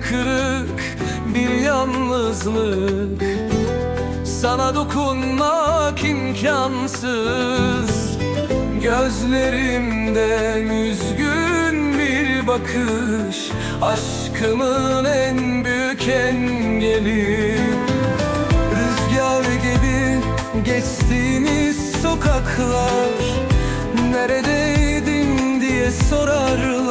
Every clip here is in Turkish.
kırık bir yalnızlık. Sana dokunmak imkansız. Gözlerimde üzgün bir bakış. Aşkımın en büyük engeli. Rüzgar gibi geçtiğimiz sokaklar. Neredeydin diye sorarlar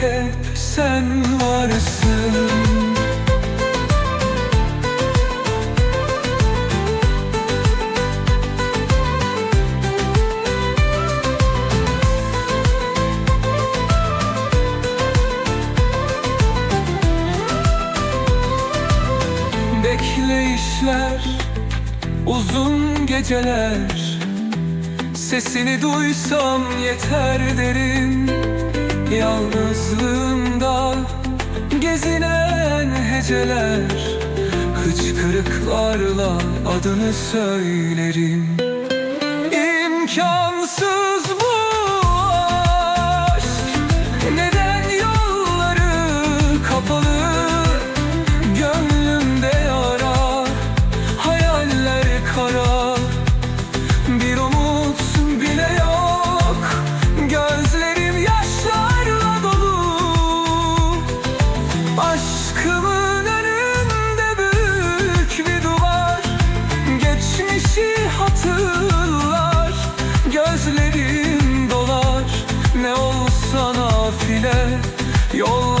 hep sen varsın. Bekleyişler, uzun geceler. Sesini duysam yeter derim Yalnızlığımda gezinen heceler Hıçkırıklarla adını söylerim. İmkansız Aşkımın önünde büyük bir duvar. Geçmişi hatırlar Gözlerim dolar. Ne olsa nafile Yol